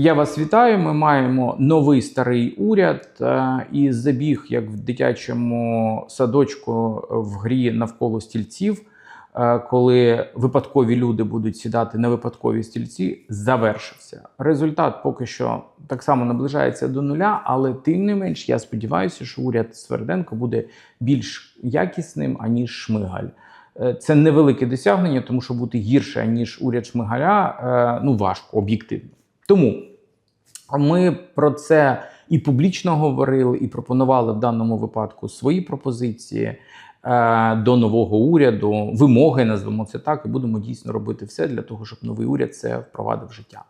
Я вас вітаю. Ми маємо новий старий уряд е, і забіг, як в дитячому садочку в грі навколо стільців, е, коли випадкові люди будуть сідати на випадкові стільці, завершився. Результат поки що так само наближається до нуля, але тим не менш, я сподіваюся, що уряд Сверденко буде більш якісним аніж Шмигаль. Е, Це невелике досягнення, тому що бути гірше ніж уряд Шмигаля, е, ну важко об'єктивно. Тому ми про це і публічно говорили, і пропонували в даному випадку свої пропозиції е, до нового уряду, вимоги, назвемо це так, і будемо дійсно робити все для того, щоб новий уряд це впровадив в життя.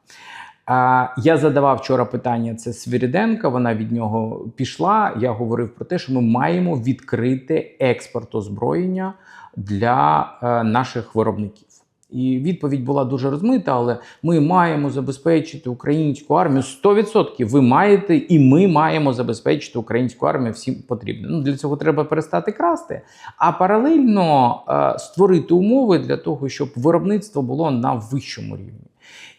Я задавав вчора питання це Свиріденка, вона від нього пішла. Я говорив про те, що ми маємо відкрити експорт озброєння для е, наших виробників. І відповідь була дуже розмита, але ми маємо забезпечити українську армію 100%. Ви маєте, і ми маємо забезпечити українську армію всім потрібно. Ну для цього треба перестати красти, а паралельно е, створити умови для того, щоб виробництво було на вищому рівні.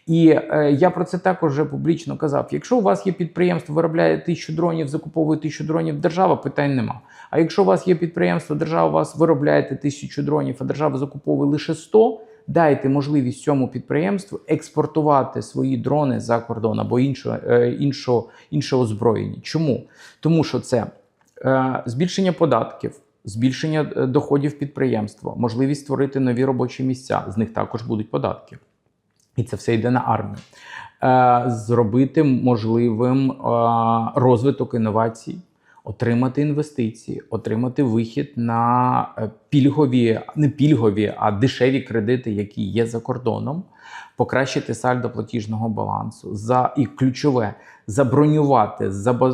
І е, я про це також вже публічно казав. Якщо у вас є підприємство, виробляє тисячу дронів, закуповує тисячу дронів, держава питань нема. А якщо у вас є підприємство, держава у вас виробляєте тисячу дронів, а держава закуповує лише 100, дайте можливість цьому підприємству експортувати свої дрони за кордон або е, інше, інше озброєння. Чому? Тому що це е, збільшення податків. Збільшення е, доходів підприємства, можливість створити нові робочі місця. З них також будуть податки. І це все йде на армію. Е, Зробити можливим розвиток інновацій, отримати інвестиції, отримати вихід на е, пільгові, не пільгові, а дешеві кредити, які є за кордоном, покращити сальдо платіжного балансу, за і ключове забронювати,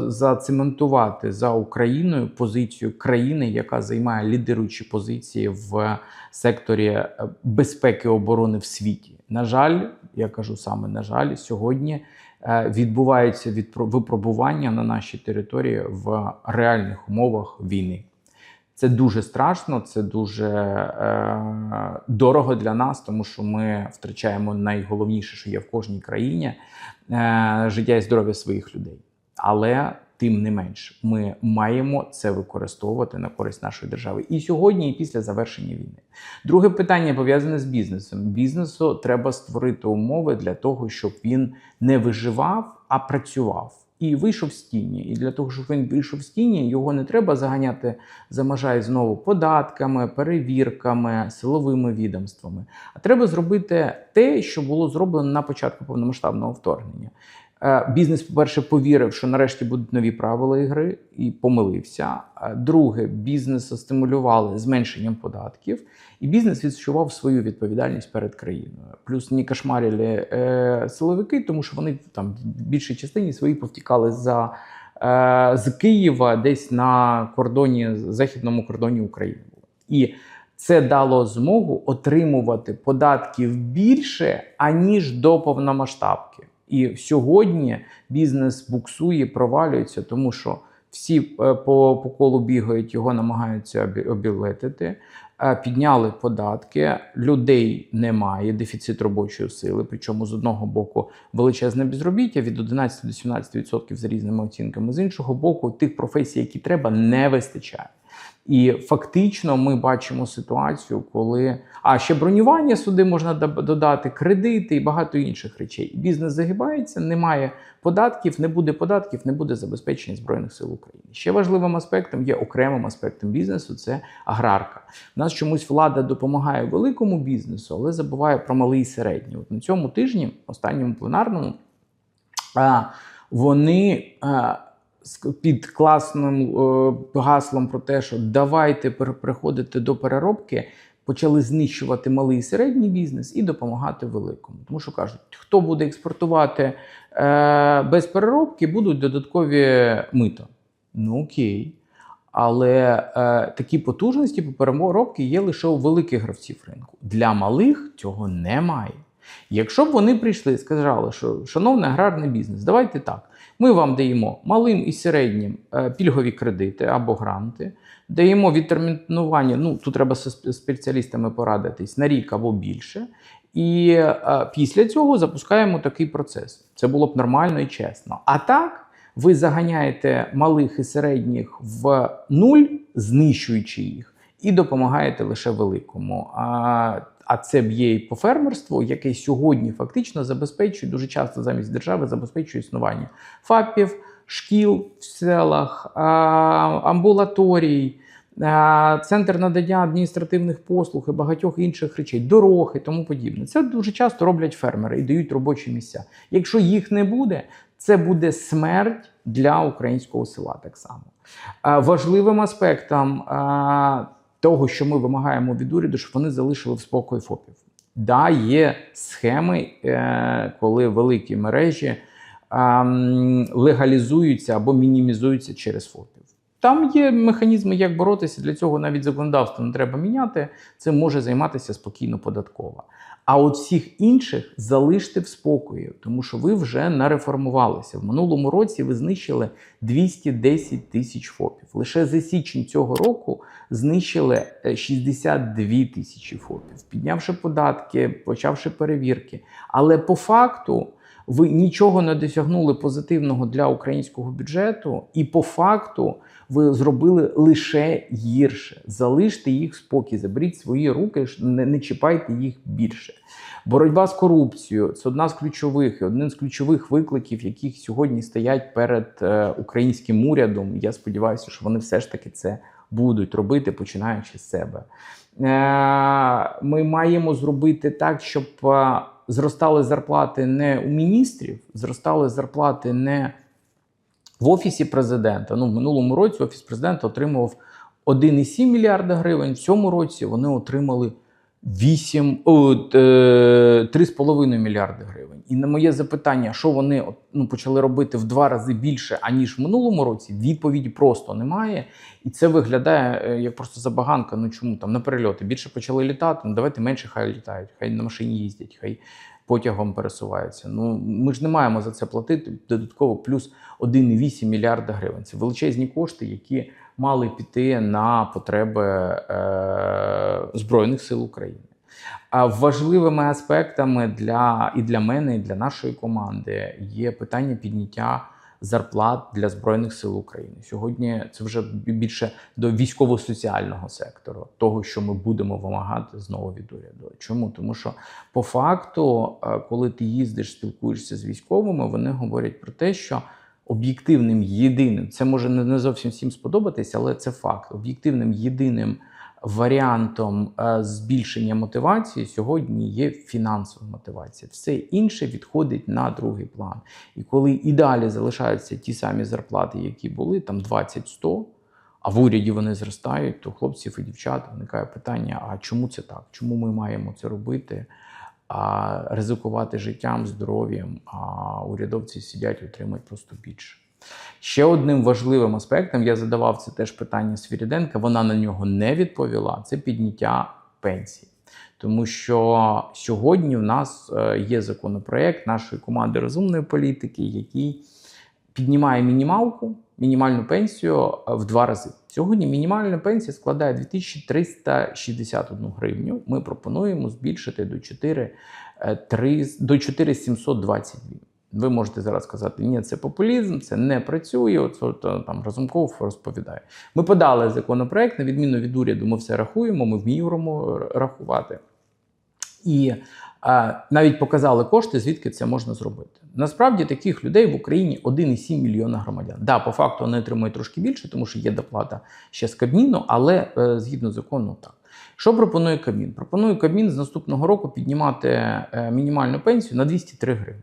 зацементувати за Україною позицію країни, яка займає лідируючі позиції в секторі е, безпеки оборони в світі. На жаль, я кажу саме на жаль, сьогодні відбуваються відпро- випробування на нашій території в реальних умовах війни. Це дуже страшно, це дуже е, дорого для нас, тому що ми втрачаємо найголовніше, що є в кожній країні е, життя і здоров'я своїх людей. Але тим не менш, ми маємо це використовувати на користь нашої держави і сьогодні, і після завершення війни. Друге питання пов'язане з бізнесом. Бізнесу треба створити умови для того, щоб він не виживав, а працював. І вийшов з тіні. І для того, щоб він вийшов з тіні, його не треба заганяти за межа знову податками, перевірками, силовими відомствами. А треба зробити те, що було зроблено на початку повномасштабного вторгнення. Е, Бізнес, по-перше, повірив, що нарешті будуть нові правила ігри, і помилився. Е, Друге, бізнес стимулювали зменшенням податків, і бізнес відчував свою відповідальність перед країною. Плюс не кошмарили е, силовики, тому що вони там в більшій частині свої повтікали за е, з Києва десь на кордоні, західному кордоні України. І це дало змогу отримувати податків більше, аніж до повномасштабки. І сьогодні бізнес буксує, провалюється, тому що всі е, по, по колу бігають, його намагаються обі- обілетити. Е, Підняли податки, людей немає, дефіцит робочої сили. Причому з одного боку величезне безробіття від 11 до 17% за різними оцінками. З іншого боку, тих професій, які треба, не вистачає. І фактично ми бачимо ситуацію, коли а ще бронювання сюди можна додати, кредити і багато інших речей. Бізнес загибається, немає податків, не буде податків, не буде забезпечення збройних сил України. Ще важливим аспектом є окремим аспектом бізнесу це аграрка. У нас чомусь влада допомагає великому бізнесу, але забуває про малий і середній. От на цьому тижні, останньому пленарному, вони під класним е, гаслом про те, що давайте переходити до переробки, почали знищувати малий і середній бізнес і допомагати великому. Тому що кажуть, хто буде експортувати е, без переробки, будуть додаткові мито. Ну окей. Але е, такі потужності по переробці є лише у великих гравців ринку. Для малих цього немає. Якщо б вони прийшли і сказали, що шановний аграрний бізнес, давайте так. Ми вам даємо малим і середнім е, пільгові кредити або гранти, даємо відтермінування. Ну тут треба з спеціалістами порадитись на рік або більше. І е, після цього запускаємо такий процес. Це було б нормально і чесно. А так, ви заганяєте малих і середніх в нуль, знищуючи їх, і допомагаєте лише великому. А це б'є і по фермерству, яке сьогодні фактично забезпечує дуже часто замість держави забезпечує існування ФАПів, шкіл в селах, амбулаторій. Центр надання адміністративних послуг і багатьох інших речей, дорог і тому подібне. Це дуже часто роблять фермери і дають робочі місця. Якщо їх не буде, це буде смерть для українського села так само. Важливим аспектом того, що ми вимагаємо від уряду, щоб вони залишили в спокої ФОПів. Да, є схеми, е, коли великі мережі ем, легалізуються або мінімізуються через ФОПів. Там є механізми, як боротися. Для цього навіть законодавство не треба міняти. Цим може займатися спокійно податкова. А от всіх інших залиште в спокої, тому що ви вже нареформувалися. В минулому році ви знищили 210 тисяч ФОПів. Лише за січень цього року знищили е, 62 тисячі ФОПів, піднявши податки, почавши перевірки. Але по факту ви нічого не досягнули позитивного для українського бюджету, і по факту ви зробили лише гірше. Залиште їх спокій, заберіть свої руки, не, не чіпайте їх більше. Боротьба з корупцією це одна з ключових і один з ключових викликів, яких сьогодні стоять перед е, українським урядом. Я сподіваюся, що вони все ж таки це будуть робити, починаючи з себе. Е, Ми маємо зробити так, щоб е, зростали зарплати не у міністрів, зростали зарплати не в офісі президента. Ну, в минулому році офіс президента отримував 1,7 мільярда гривень. В цьому році вони отримали 8, о, е, 3,5 мільярди гривень. І на моє запитання, що вони ну, почали робити в два рази більше, аніж в минулому році, відповіді просто немає. І це виглядає е, як просто забаганка. Ну чому там на перельоти більше почали літати? Ну давайте менше хай літають, хай на машині їздять, хай потягом пересуваються. Ну ми ж не маємо за це платити додатково плюс 1,8 мільярда гривень. Це величезні кошти, які мали піти на потреби е, Збройних сил України. А важливими аспектами для і для мене, і для нашої команди є питання підняття зарплат для збройних сил України. Сьогодні це вже більше до військово-соціального сектору, того, що ми будемо вимагати знову від уряду. Чому? Тому що по факту, е, коли ти їздиш, спілкуєшся з військовими, вони говорять про те, що об'єктивним єдиним, це може не зовсім всім сподобатися, але це факт. Об'єктивним єдиним варіантом е, збільшення мотивації сьогодні є фінансова мотивація. Все інше відходить на другий план. І коли і далі залишаються ті самі зарплати, які були, там 20-100, а в уряді вони зростають, то хлопців і дівчат виникає питання: а чому це так? Чому ми маємо це робити? А ризикувати життям, здоров'ям, а урядовці сидять і отримують просто більше. Ще одним важливим аспектом я задавав це теж питання Свіріденка. Вона на нього не відповіла. Це підняття пенсій. Тому що сьогодні в нас е, є законопроект нашої команди розумної політики, який піднімає мінімалку, мінімальну пенсію е, в два рази. Сьогодні мінімальна пенсія складає 2361 гривню. Ми пропонуємо збільшити до 4, е, 3, до 4722. Ви можете зараз сказати, ні, це популізм, це не працює. От, там Разумков розповідає. Ми подали законопроект, на відміну від уряду, ми все рахуємо, ми вміємо рахувати. І а, навіть показали кошти, звідки це можна зробити. Насправді таких людей в Україні 1,7 мільйона громадян. Да, по факту вони отримують трошки більше, тому що є доплата ще з Кабміну, але е, згідно закону, так. Що пропонує Кабмін? Пропонує Кабмін з наступного року піднімати е, мінімальну пенсію на 203 гривні.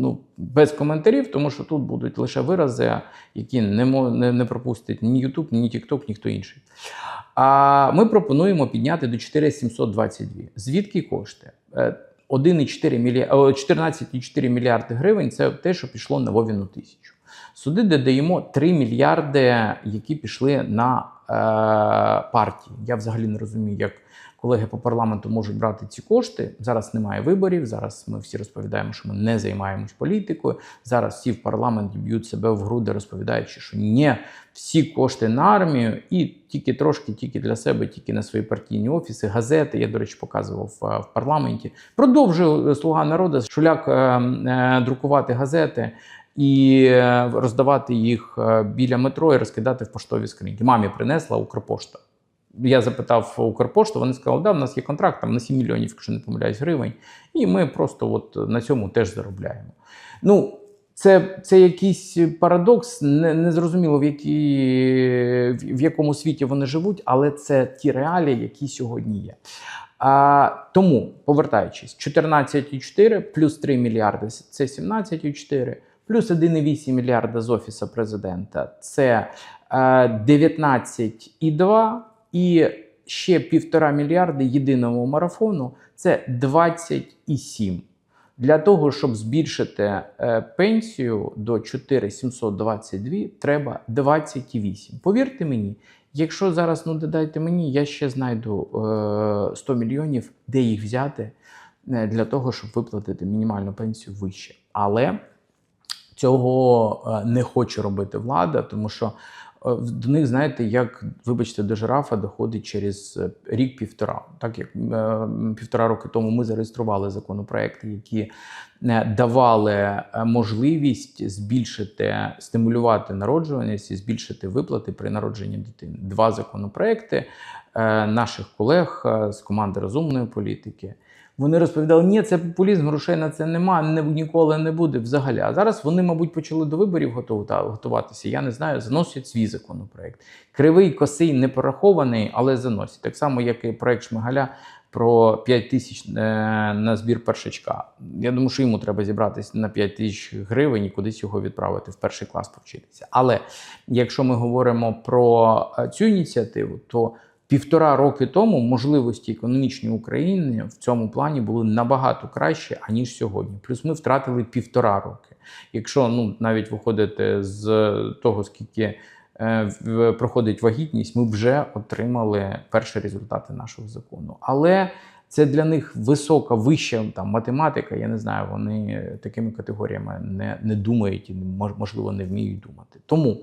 Ну, без коментарів, тому що тут будуть лише вирази, які не, не, не пропустить ні YouTube, ні TikTok, ніхто інший. А ми пропонуємо підняти до 4722. Звідки кошти? Е, 1,4 мілья... 14,4 мільярди гривень це те, що пішло на Вовіну тисячу. Сюди додаємо 3 мільярди, які пішли на е, партії. Я взагалі не розумію, як колеги по парламенту можуть брати ці кошти. Зараз немає виборів. Зараз ми всі розповідаємо, що ми не займаємось політикою. Зараз всі в парламенті б'ють себе в груди, розповідаючи, що ні, всі кошти на армію і тільки трошки, тільки для себе, тільки на свої партійні офіси, газети. Я, до речі, показував е, в парламенті. Продовжує слуга народу Шуляк е, е, друкувати газети і е, роздавати їх е, біля метро і розкидати в поштові скриньки. Мамі принесла Укрпошта. Я запитав Укрпошту, вони сказали, да, в нас є контракт там на 7 мільйонів, якщо не помиляюсь, гривень, і ми просто от на цьому теж заробляємо. Ну, це, це якийсь парадокс, не, не зрозуміло, в, які, в якому світі вони живуть, але це ті реалії, які сьогодні є. А, тому, повертаючись, 14,4 плюс 3 мільярди це 17,4, плюс 1,8 мільярда з Офісу президента це е, 19,2 і ще півтора мільярди єдиного марафону це 27. Для того, щоб збільшити е, пенсію до 4722, треба 28. Повірте мені, якщо зараз ну додайте мені, я ще знайду е, 100 мільйонів, де їх взяти е, для того, щоб виплатити мінімальну пенсію вище. Але цього е, не хоче робити влада, тому що е, до них, знаєте, як, вибачте, до жирафа доходить через е, рік-півтора. Так як е, півтора роки тому ми зареєстрували законопроекти, які е, давали е, можливість збільшити, стимулювати народжуваність і збільшити виплати при народженні дитини. Два законопроекти е, наших колег е, з команди розумної політики. Вони розповідали, ні, це популізм, грошей на це нема, не, ніколи не буде взагалі. А зараз вони, мабуть, почали до виборів готуватися. Я не знаю, заносять свій законопроект. Кривий, косий, не порахований, але заносять. Так само, як і проект Шмигаля про 5 тисяч е, на збір першачка. Я думаю, що йому треба зібратися на 5 тисяч гривень і кудись його відправити в перший клас повчитися. Але якщо ми говоримо про е, цю ініціативу, то півтора роки тому можливості економічні України в цьому плані були набагато краще, аніж сьогодні. Плюс ми втратили півтора роки. Якщо ну навіть виходити з того, скільки е, проходить вагітність, ми вже отримали перші результати нашого закону. Але це для них висока, вища там математика. Я не знаю, вони такими категоріями не, не думають і мож- можливо не вміють думати. Тому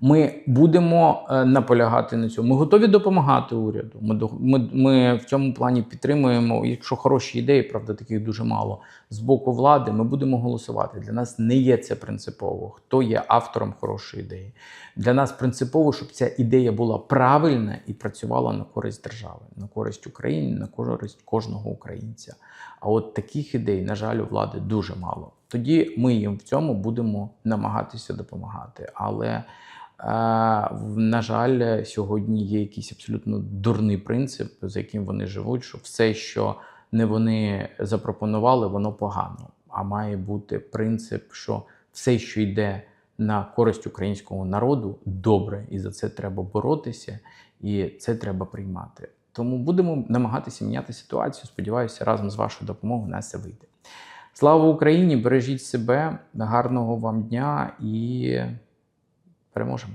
ми будемо е, наполягати на цьому. Ми готові допомагати уряду. Ми, ми, ми в цьому плані підтримуємо. Якщо хороші ідеї, правда, таких дуже мало з боку влади, ми будемо голосувати. Для нас не є це принципово. Хто є автором хорошої ідеї? Для нас принципово, щоб ця ідея була правильна і працювала на користь держави, на користь України, на користь кожного українця. А от таких ідей, на жаль, у влади дуже мало. Тоді ми їм в цьому будемо намагатися допомагати. Але на жаль, сьогодні є якийсь абсолютно дурний принцип, за яким вони живуть, що все, що не вони запропонували, воно погано. А має бути принцип, що все, що йде на користь українського народу, добре, і за це треба боротися, і це треба приймати. Тому будемо намагатися міняти ситуацію. Сподіваюся, разом з вашою допомогою нас це вийде. Слава Україні! Бережіть себе, гарного вам дня і переможемо!